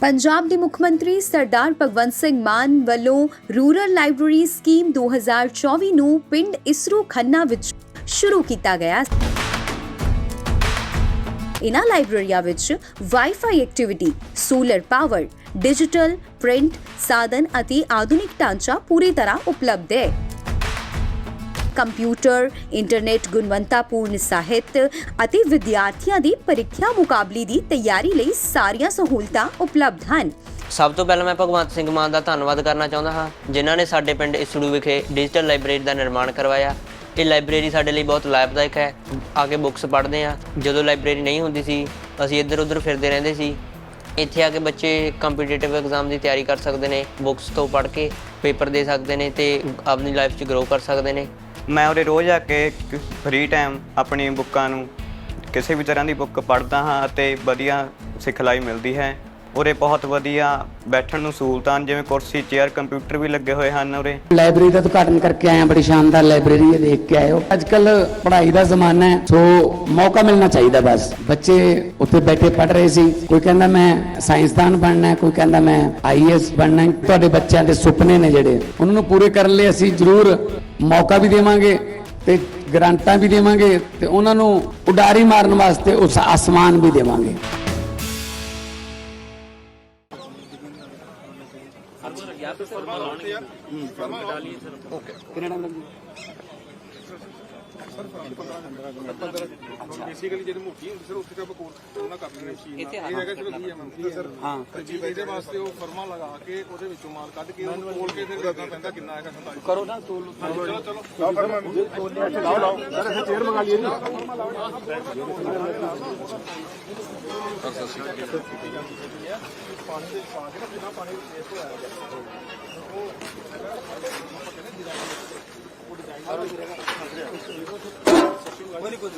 ਪੰਜਾਬ ਦੇ ਮੁੱਖ ਮੰਤਰੀ ਸਰਦਾਰ ਭਗਵੰਤ ਸਿੰਘ ਮਾਨ ਵੱਲੋਂ ਰੂਰਲ ਲਾਇਬ੍ਰੇਰੀ ਸਕੀਮ 2024 ਨੂੰ ਪਿੰਡ ਇਸਰੂ ਖੰਨਾ ਵਿੱਚ ਸ਼ੁਰੂ ਕੀਤਾ ਗਿਆ। ਇਨ੍ਹਾਂ ਲਾਇਬ੍ਰੇਰੀਆਂ ਵਿੱਚ wifi activity, solar power, digital, print, ਸਾਧਨ ਅਤੇ ਆਧੁਨਿਕ ਢਾਂਚਾ ਪੂਰੀ ਤਰ੍ਹਾਂ ਉਪਲਬਧ ਹੈ। ਕੰਪਿਊਟਰ, ਇੰਟਰਨੈਟ ਗੁਣਵੰਤਾਪੂਰਨ ਸਾਹਿਤ ਅਤੇ ਵਿਦਿਆਰਥੀਆਂ ਦੀ ਪ੍ਰੀਖਿਆ ਮੁਕਾਬਲੇ ਦੀ ਤਿਆਰੀ ਲਈ ਸਾਰੀਆਂ ਸਹੂਲਤਾਂ ਉਪਲਬਧ ਹਨ। ਸਭ ਤੋਂ ਪਹਿਲਾਂ ਮੈਂ ਭਗਵੰਤ ਸਿੰਘ ਮਾਨ ਦਾ ਧੰਨਵਾਦ ਕਰਨਾ ਚਾਹੁੰਦਾ ਹਾਂ, ਜਿਨ੍ਹਾਂ ਨੇ ਸਾਡੇ ਪਿੰਡ ਇਸੜੂ ਵਿਖੇ ਡਿਜੀਟਲ ਲਾਇਬ੍ਰੇਰੀ ਦਾ ਨਿਰਮਾਣ ਕਰਵਾਇਆ। ਇਹ ਲਾਇਬ੍ਰੇਰੀ ਸਾਡੇ ਲਈ ਬਹੁਤ ਲਾਭਦਾਇਕ ਹੈ। ਆ ਕੇ ਬੁੱਕਸ ਪੜ੍ਹਦੇ ਹਾਂ। ਜਦੋਂ ਲਾਇਬ੍ਰੇਰੀ ਨਹੀਂ ਹੁੰਦੀ ਸੀ, ਅਸੀਂ ਇੱਧਰ ਉੱਧਰ ਫਿਰਦੇ ਰਹਿੰਦੇ ਸੀ। ਇੱਥੇ ਆ ਕੇ ਬੱਚੇ ਕੰਪੀਟੀਟਿਵ ਐਗਜ਼ਾਮ ਦੀ ਤਿਆਰੀ ਕਰ ਸਕਦੇ ਨੇ ਬੁੱਕਸ ਤੋਂ ਪੜ੍ਹ ਕੇ ਪੇਪਰ ਦੇ ਸਕਦੇ ਨੇ ਤੇ ਆਪਣੀ ਲਾਈਫ 'ਚ ਗਰੋ ਕਰ ਸਕਦੇ ਨੇ। ਮੈਂ ਉਰੇ ਰੋਜ਼ ਆ ਕੇ ਫ੍ਰੀ ਟਾਈਮ ਆਪਣੀ ਬੁੱਕਾਂ ਨੂੰ ਕਿਸੇ ਵੀ ਤਰ੍ਹਾਂ ਦੀ ਬੁੱਕ ਪੜ੍ਹਦਾ ਹਾਂ ਅਤੇ ਵਧੀਆ ਸਿਖਲਾਈ ਮਿਲਦੀ ਹੈ। ਉਰੇ ਬਹੁਤ ਵਧੀਆ ਬੈਠਣ ਨੂੰ ਸਹੂਲਤਾਂ ਹਨ, ਜਿਵੇਂ ਕੁਰਸੀ ਚੇਅਰ ਕੰਪਿਊਟਰ ਵੀ ਲੱਗੇ ਹੋਏ ਹਨ ਉਰੇ। ਲਾਇਬ੍ਰੇਰੀ ਦਾ ਉਦਘਾਟਨ ਕਰਕੇ ਆਇਆ ਬੜੀ ਸ਼ਾਨਦਾਰ ਲਾਇਬ੍ਰੇਰੀ ਹੈ ਦੇਖ ਕੇ ਆਏ ਹੋ। ਅੱਜ ਕੱਲ ਪੜ੍ਹਾਈ ਦਾ ਜ਼ਮਾਨਾ ਹੈ ਸੋ ਮੌਕਾ ਮਿਲਣਾ ਚਾਹੀਦਾ ਬਸ। ਬੱਚੇ ਉੱਥੇ ਬੈਠੇ ਪੜ੍ਹ ਰਹੇ ਸੀ ਕੋਈ ਕਹਿੰਦਾ ਮੈਂ ਸਾਇੰਸਦਾਨ ਬਣਨਾ ਹੈ ਕੋਈ ਕਹਿੰਦਾ ਮੈਂ ਆਈਐਸ ਬਣਨਾ ਹੈ। ਤੁਹਾਡੇ ਬੱਚਿਆਂ ਦੇ ਸੁਪਨੇ ਨੇ ਜਿਹੜੇ ਉਹਨਾਂ ਨੂੰ ਪੂਰੇ ਕਰਨ ਲਈ ਅਸੀਂ ਜ਼ਰੂਰ ਮੌਕਾ ਵੀ ਦੇਵਾਂਗੇ ਤੇ ਗਰੰਟਾਂ ਵੀ ਦੇਵਾਂਗੇ ਤੇ ਉਹਨਾਂ ਨੂੰ ਉਡਾਰੀ ਮਾਰਨ ਵਾਸਤੇ ਉਸ ਆਸਮਾਨ ਵੀ ਦੇਵਾਂਗੇ। ਬੇਸਿਕਲੀ ਜਿਹੜੀ ਮੋਟੀ ਹੁੰਦੀ ਸਰ ਉੱਥੇ ਤਾਂ ਆਪਾਂ ਕੋਲ ਉਹਨਾਂ ਕਰ ਲੈਣੇ ਮਸ਼ੀਨ ਇਹ ਹੈਗਾ ਚਲੋ 20 ਐਮਐਮ ਸਰ ਹਾਂ। ਜੀ ਇਹਦੇ ਵਾਸਤੇ ਉਹ ਫਰਮਾ ਲਗਾ ਕੇ ਉਹਦੇ ਵਿੱਚੋਂ ਮਾਲ ਕੱਢ ਕੇ ਉਹਨੂੰ ਤੋਲ ਕੇ ਫਿਰ ਦੇਖਣਾ ਪੈਂਦਾ ਕਿੰਨਾ ਹੈਗਾ 47 ਕਰੋ ਨਾ ਤੋਲ। ਚਲੋ ਚਲੋ। ਲਾਓ ਫਰਮਾ ਲਾਓ ਲਾਓ। ਸਰ ਇੱਥੇ ਚੇਅਰ ਮੰਗਾ ਲਈਏ ਜੀ। ਪਾਣੀ ਦੇ ਪਾ ਕੇ ਨਾ ਬਿਨਾ ਪਾਣੀ ਵੇਸਟ ਹੋਇਆ 머리 거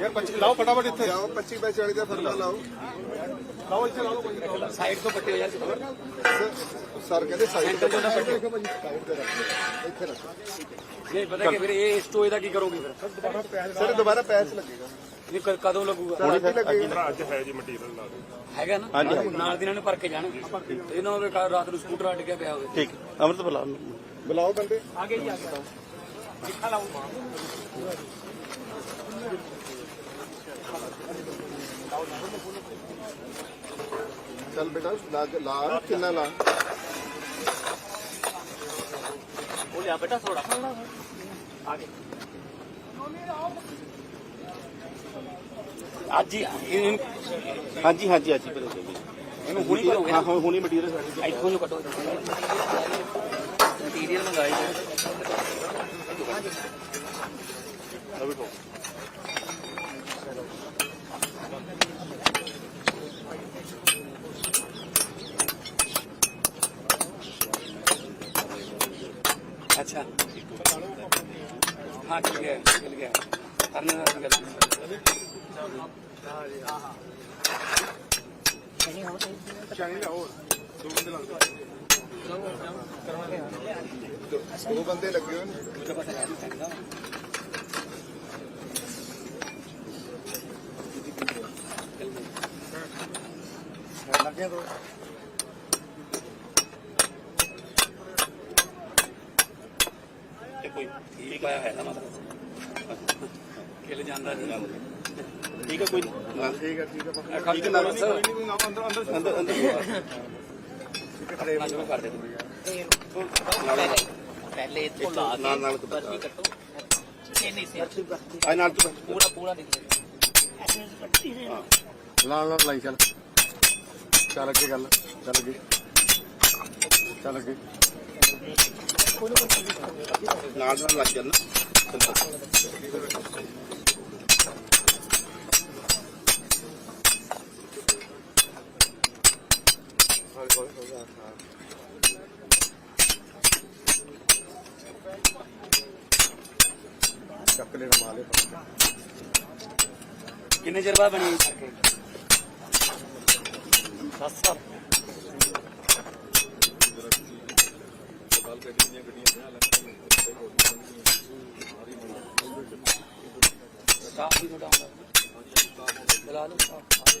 ਯਾਰ 25 ਲਾਓ ਫਟਾਫਟ ਇੱਥੇ। ਲਾਓ 25 ਬਾਈ 40 ਦਾ ਫਰਮਾ ਲਾਓ। ਲਾਓ ਇੱਥੇ ਲਾ ਲਓ ਸਾਈਡ ਤੋਂ ਪੱਟੇ ਹੋ ਯਾਰ ਸਰ ਕਹਿੰਦੇ ਸਾਈਡ ਤੋਂ ਨਾ ਪੱਟੇ। ਸਾਈਡ ਤੇ ਰੱਖ। ਇੱਥੇ ਰੱਖ। ਨਹੀਂ ਪਤਾ ਕਿ ਫਿਰ ਇਹ ਸਟੋਏ ਦਾ ਕੀ ਕਰੋਗੇ ਫਿਰ? ਸਰ ਦੁਬਾਰਾ ਪੈਚ ਲੱਗੇਗਾ। ਇਹ ਕ- ਕਦੋਂ ਲੱਗੂਗਾ? ਹੁਣ ਲੱਗੇਗਾ। ਹੈਗਾ ਨਾ? ਨਾਲ ਦੀ ਨਾਲ ਨੂੰ ਭਰ ਕੇ ਜਾਣ। ਇਹ ਨਾ ਰਾਤ ਨੂੰ ਸਕੂਟਰ ਅੱਡ ਗਿਆ ਪਿਆ ਹੋਵੇ। ਠੀਕ ਅਮਰਤ ਬੁਲਾ ਬੁਲਾਓ ਬੰਦੇ। ਚੱਲ ਬੇਟਾ ਲਾ ਕੇ- ਲਾ ਕਿੰਨਾ ਲਾ ਅੱਜ ਹੀ ਇਹਨੂੰ ਹਾਂਜੀ ਹਾਂਜੀ ਅੱਜ ਹੀ ਇਹਨੂੰ ਹੁਣੀ ਭਰੋਗੇ ਹਾਂ ਹੁਣੀ ਮਟੀਰੀਅਲ ਸਾਡੇ ਇੱਥੋਂ ਨੂੰ ਕੱਟੋ ਮਟੀਰੀਅਲ ਮੰਗਾਏ ਅੱਛਾ। ਹਾਂ, ਠੀਕ ਹੈ, ਮਿਲ ਗਿਆ। ਕਰਨੇ ਦਾ ਗੱਲ ਚਾਹੀਦਾ ਹੋਰ, ਦੋ ਬੰਦੇ ਲੱਗਦੇ। ਦੋ ਬੰਦੇ ਲੱਗੇ ਹੋਏ ਨੇ। ਲੱਗੇ ਦੋ ਕੋਈ ਠੀਕ ਆਇਆ ਹੈ ਨਾ ਮਤਲਬ ਕਿਲ ਜਾਂਦਾ ਠੀਕ ਹੈ ਕੋਈ ਠੀਕ ਹੈ ਠੀਕ ਹੈ ਠੀਕ ਹੈ ਨਾ ਅੰਦਰ। ਅੰਦਰ ਅੰਦਰ। ਅੰਦਰ ਨਾ ਸ਼ੁਰੂ ਕਰ ਦੇ ਤੂੰ ਪਹਿਲੇ ਇੱਥੋਂ ਲਾ ਕੇ ਨਾਲ ਨਾਲ ਬਰਫੀ ਕੱਟੋ। ਇਹ ਨਹੀਂ ਸੀ। ਆ ਨਾਲ ਤੂੰ ਪੂਰਾ ਪੂਰਾ ਨਹੀਂ ਨਾਲ ਨਾਲ ਲਾਈ ਚੱਲ। ਚੱਲ ਅੱਗੇ ਗੱਲ ਚੱਲ ਅੱਗੇ। ਚੱਲ ਅੱਗੇ। ਨਾਲ ਨਾਲ ਲੱਗ ਚੱਲ ਚੱਕ ਲੈ ਮਾਲੇ ਕਿੰਨੇ ਚਿਰ ਬਾਅਦ ਬਣੀ ਇਹ ਕਰਕੇ ਦਸ ਸਾਲ। ਵੀ ਤੁਹਾਡਾ ਆਉਂਦਾ। ਚਲਾ ਲਓ। ਫਿਰ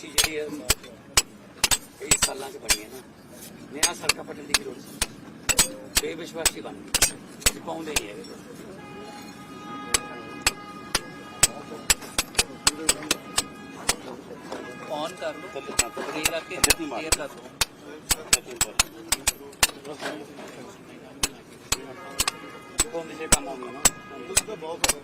ਬਖਸ਼ੀ ਜਿਹੜੀ ਹੈ ਇਹ ਸਾਲਾਂ ਚ ਬਣੀ ਹੈ ਨਾ। ਨਿਆ ਸੜਕਾਂ ਪਟਣ ਦੀ ਜ਼ਰੂਰਤ ਸੀ। ਬੇਵਿਸ਼ਵਾਸੀ ਬਣ ਗਈ। ਪਾਉਂਦੇ ਨਹੀਂ ਹੈਗੇ। ਔਨ ਕਰ ਲਓ। ਥੱਲੇ ਨਾ ਕੇ ਜਿੱਤੀ ਮਾਰ ਕਰ ਲਓ। ਕੋਣ ਦੇ ਕੰਮ ਆਉਂਦੇ ਨਾ ਉਸ ਬਹੁਤ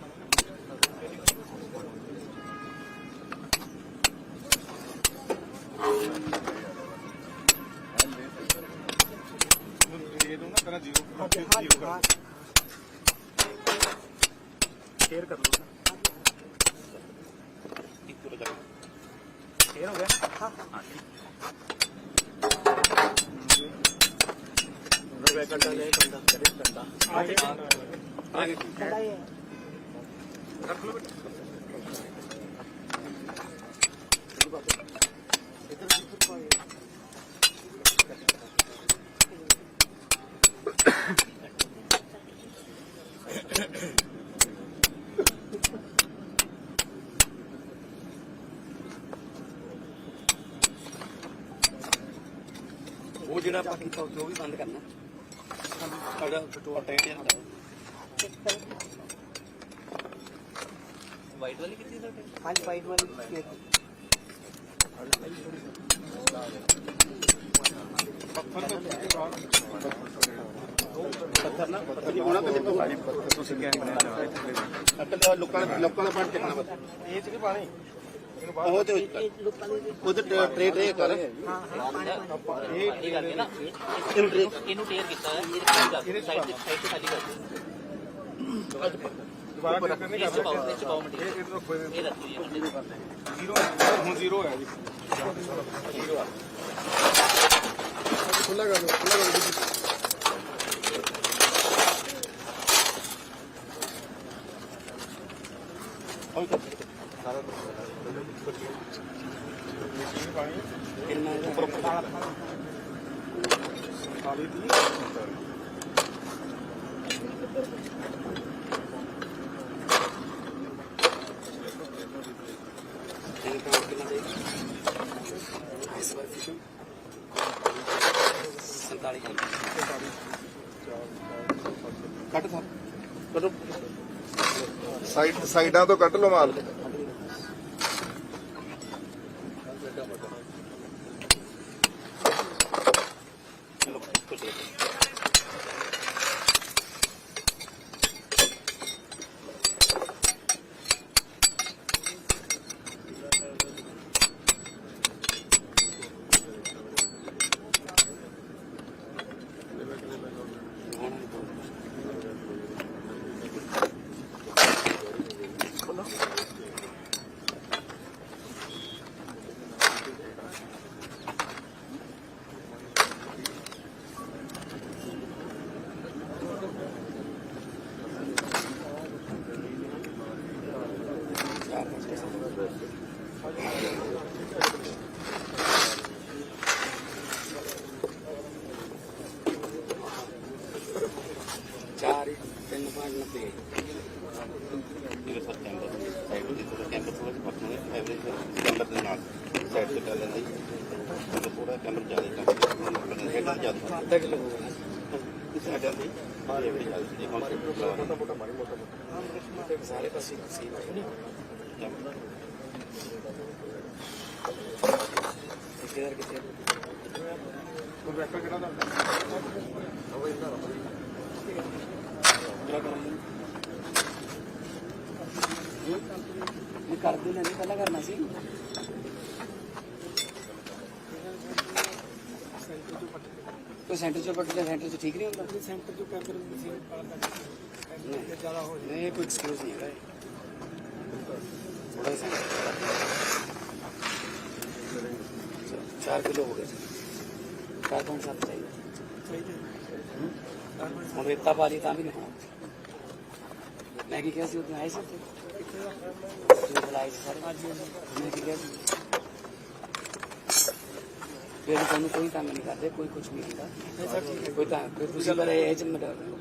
ਕਰ ਸ਼ੇਅਰ ਕਰ ਲਓ ਸ਼ੇਅਰ ਹੋ ਗਿਆ ਹਾਂ ਹਾਂ ਰਵੇ ਕੰਡਾ ਲੈ ਕੰਡਾ ਕਰੇ ਕੰਡਾ ਆਗੇ ਰੱਖ ਲਓ ਬੇਟਾ ਉਹ ਜਿਹੜਾ ਆਪਾਂ ਕੀਤਾ ਉਹ ਵੀ ਬੰਦ ਕਰਨਾ। ਸਾਡਾ ਫਟੋਰ ਟਾਈਟ ਹੁੰਦਾ ਵਾਈਟ ਵਾਲੀ ਕਿੱਥੇ ਸਾਡੇ ਹਾਂਜੀ ਵਾਈਟ ਵਾਲੀ ਕੇਕ ਪੱਥਰ ਨਾ ਪੱਥਰ ਨਹੀਂ ਹੋਣਾ ਤੇ ਤੁਸੀਂ ਕਹਿ ਰਹੇ ਹੋ। ਲੋਕਾਂ ਲੋਕਾਂ ਦਾ ਪਾਣੀ ਟਿਕਣਾ ਬਸ ਇਹ ਚ ਵੀ ਪਾਣੀ? ਉਹ ਤੇ ਉਧਰ ਟ੍ਰੇ ਟ੍ਰੇ ਕਰ। ਹਾਂ ਹਾਂ ਪਾਣੀ ਇਹ ਕਰਕੇ ਨਾ ਇਹਨੂੰ ਇਹਨੂੰ ਟੇਅਰ ਕੀਤਾ ਹੈ ਇਹਦੇ ਸਾਈਡ ਤੇ ਸਾਈਡ ਤੇ ਖਾਲੀ ਕਰ ਦੁਬਾਰਾ ਕਰ ਨਹੀਂ ਕਰ ਪਾਉਂਦੇ ਇਹ ਪਾਉ ਮਟੀਰੀਅਲ ਇਹ ਰੱਖੋ ਇਹ ਰੱਖੋ ਇਹ ਮੰਡੇ ਦੇ ਕਰਦੇ ਜ਼ੀਰੋ ਹੁਣ ਜ਼ੀਰੋ ਹੈ ਜੀ। ਜ਼ੀਰੋ ਆ ਖੁੱਲਾ ਕਰ ਲਓ ਖੁੱਲਾ ਕਰ ਲਓ। ਹੋਈ ਤਾਂ ਦਿਓ ਖਾਲੀ ਦੀ? ਸੰਤਾਲੀ ਚੱਲ ਕੱਟ ਸਾ ਕੱਟੋ ਸਾਈਡ ਸਾਈਡਾਂ ਤੋਂ ਕੱਟ ਲਓ ਮਾਲ ਚਾਰ ਤਿੰਨ ਪੰਜ ਨੱਬੇ ਇਹਦੇ ਸੱਤ ਕੈਂਪਸ ਸਾਈਡ ਤੋਂ ਥੋੜਾ ਕੈਂਪਸ ਥੋੜਾ ਜਿਹਾ ਪੱਛਮ ਹੈ ਐਵਰੇਜ ਕੈਂਪਰ ਦੇ ਨਾਲ ਸਾਈਡ ਤੇ ਚੱਲ ਲੈਂਦਾ ਜੀ ਕੈਂਪਰ ਜ਼ਿਆਦਾ ਕੰਮ ਹੈਡਾਂ ਜ਼ਿਆਦਾ ਅੱਧਾ ਕਿਲੋ ਹੋ ਗਿਆ ਇਸ ਹੈਡਾਂ ਦੀ ਬਾਹਰ ਐਵਰੇਜ ਜ਼ਿਆਦਾ ਜੀ ਹੁਣ ਮੋਟਾ ਮੋਟਾ ਮਾਰੀ ਮੋਟਾ ਮੋਟਾ ਸਾਰੇ ਪਾਸੇ ਸੇਮ ਹੈ ਕਿਹੜਾ ਕਿੱਥੇ ਕੋਈ ਵੈਕਟਰ ਕਿਹੜਾ ਦਾ ਪੂਰਾ ਕਰਾਂਗੇ ਮੈਂ ਕਰ ਦੇਣਾ ਨਹੀਂ ਪਹਿਲਾਂ ਕਰਨਾ ਸੀ। ਕੋਈ ਸੈਂਟਰ ਚੋਂ ਪੱਟ ਸੈਂਟਰ ਚ ਠੀਕ ਨਹੀਂ ਹੁੰਦਾ ਸੈਂਟਰ ਜੋ ਕੈਮਰੇ ਮਸ਼ੀਨ ਪਾਲਦਾ ਜ਼ਿਆਦਾ ਹੋ ਨਹੀਂ ਇਹ ਕੋਈ ਐਕਸਕਿਊਜ਼ ਨਹੀਂ ਹੈਗਾ ਥੋੜਾ ਸੈਂਟਰ ਚਾਰ ਕਿਲੋ ਹੋ ਗਏ ਚਾਰ ਪੰਜ ਸੱਤ ਚਾਹੀਦਾ ਚਾਹੀਦਾ ਹੁਣ ਰੇਤਾ ਪਾ ਲਈ ਤਾਂ ਵੀ ਨਹੀਂ ਹੋਣਾ ਮੈਂ ਕੀ ਕਿਹਾ ਸੀ ਉਹ ਆਏ ਸੀ ਉੱਥੇ ਜੋ ਬੁਲਾਏ ਸੀ ਸਾਰੇ ਮੈਂ ਕੀ ਕਿਹਾ ਸੀ ਫਿਰ ਤੁਹਾਨੂੰ ਕੋਈ ਕੰਮ ਨਹੀਂ ਕਰਦੇ ਕੋਈ ਕੁਝ ਨਹੀਂ ਹੁੰਦਾ। ਕੋਈ ਤਾਂ ਕੋਈ ਤੁਸੀਂ ਪਰ ਇਹ ਚ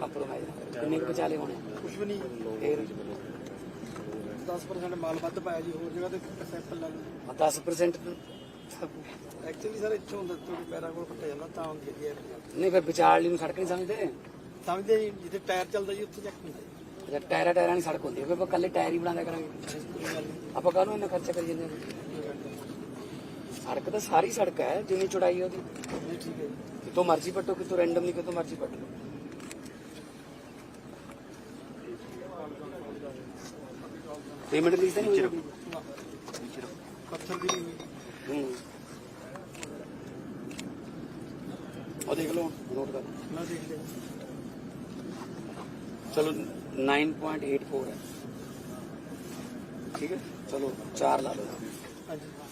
ਕੰਪਰੋਮਾਈਜ਼ ਕਿੰਨੇ ਕੁ ਵਿਚਾਲੇ ਹੋਣੇ? ਕੁਝ ਵੀ ਨਹੀਂ। ਫਿਰ 10% ਮਾਲ ਵੱਧ ਪਾਇਆ ਜੀ ਹੋਰ ਜਗ੍ਹਾ ਤੇ ਸੈਂਪਲ ਲੱਗ 10% ਐਕਚੁਅਲੀ ਸਰ ਇੱਥੋਂ ਹੁੰਦਾ ਤੁਹਾਡੇ ਪੈਰਾਂ ਕੋਲ ਪੱਟਿਆ ਜਾਂਦਾ ਤਾਂ ਹੁੰਦੀ ਹੈ ਨਹੀਂ ਫਿਰ ਵਿਚਾਲੇ ਨੂੰ ਸੜਕ ਨਹੀਂ ਸਮਝਦੇ? ਸਮਝਦੇ ਜੀ ਜਿੱਥੇ ਟਾਇਰ ਚੱਲਦਾ ਜੀ ਉੱਥੇ ਚੱਕ ਹੁੰਦਾ ਜੀ ਟਾਇਰਾਂ ਟਾਇਰਾਂ ਦੀ ਸੜਕ ਹੁੰਦੀ ਫਿਰ ਆਪਾਂ ਕੱਲੇ ਟਾਇਰ ਹੀ ਬਣਾਉਂਦਾ ਕਰਾਂਗੇ। ਆਪਾਂ ਕਾਹਨੂੰ ਇੰਨਾ ਖਰਚਾ ਕਰੀ ਜਾਂਦੇ ਹਾਂ सड़क तो सारी सड़क है जिनी चौड़ाई है कितों मर्ज़ी पट्टो कितों रेंडम नहीं कितों मर्ज़ी पट्टो पेमेंट लीजिए नहीं चलो चलो नाइन पॉइंट एट फोर है ठीक है चलो चार ला लो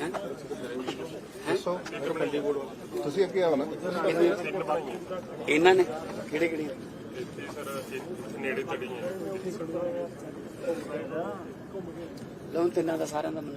ਦੱਸੋ ਤੁਸੀਂ ਅੱਗੇ ਆਓ ਨਾ। ਇਹਨਾਂ ਨੇ। ਕਿਹੜੇ ਕਿਹੜੇ? ਨੇੜੇ ਤੜੀਆਂ ਤਿੰਨਾਂ ਦਾ ਸਾਰਿਆਂ ਦਾ ਮੈਨੂੰ।